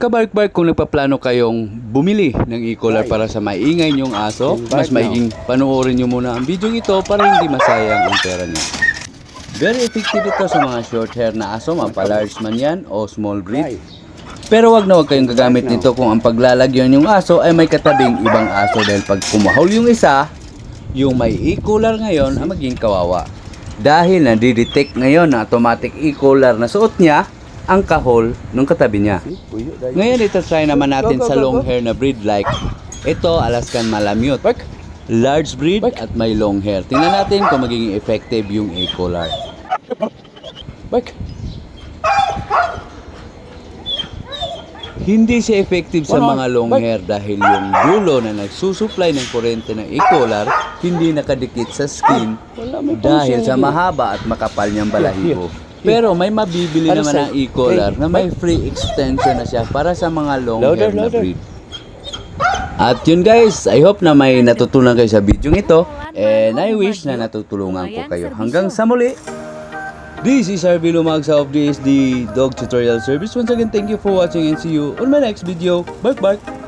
Kabark-bark kung nagpaplano kayong bumili ng e-collar para sa maingay niyong aso, mas maiging panoorin niyo muna ang video ito para hindi masayang ang pera niyo. Very effective ito sa mga short hair na aso, mapa-large man yan o small breed. Pero wag na wag kayong gagamit nito kung ang paglalagyan yung aso ay may katabing ibang aso dahil pag kumahol yung isa, yung may e-collar ngayon ang maging kawawa. Dahil nadi-detect ngayon na automatic e-collar na suot niya ang kahol ng katabi niya. Ngayon ito try naman natin sa long hair na breed like ito Alaskan Malamute. Large breed at may long hair. Tingnan natin kung magiging effective yung A-collar. Bak. Hindi siya effective sa mga long hair dahil yung dulo na nagsusupply ng kuryente ng e-collar hindi nakadikit sa skin dahil sa mahaba at makapal niyang balahibo. Pero may mabibili Ano naman sa- ng e-collar na may free extension na siya para sa mga long Louder, hair na louder. breed. At yun guys, I hope na may natutunan kayo sa video ito and I wish na natutulungan ko kayo. Hanggang sa muli, this is RB Lumagsa of DSD Dog Tutorial Service. Once again, thank you for watching and see you on my next video. Bark!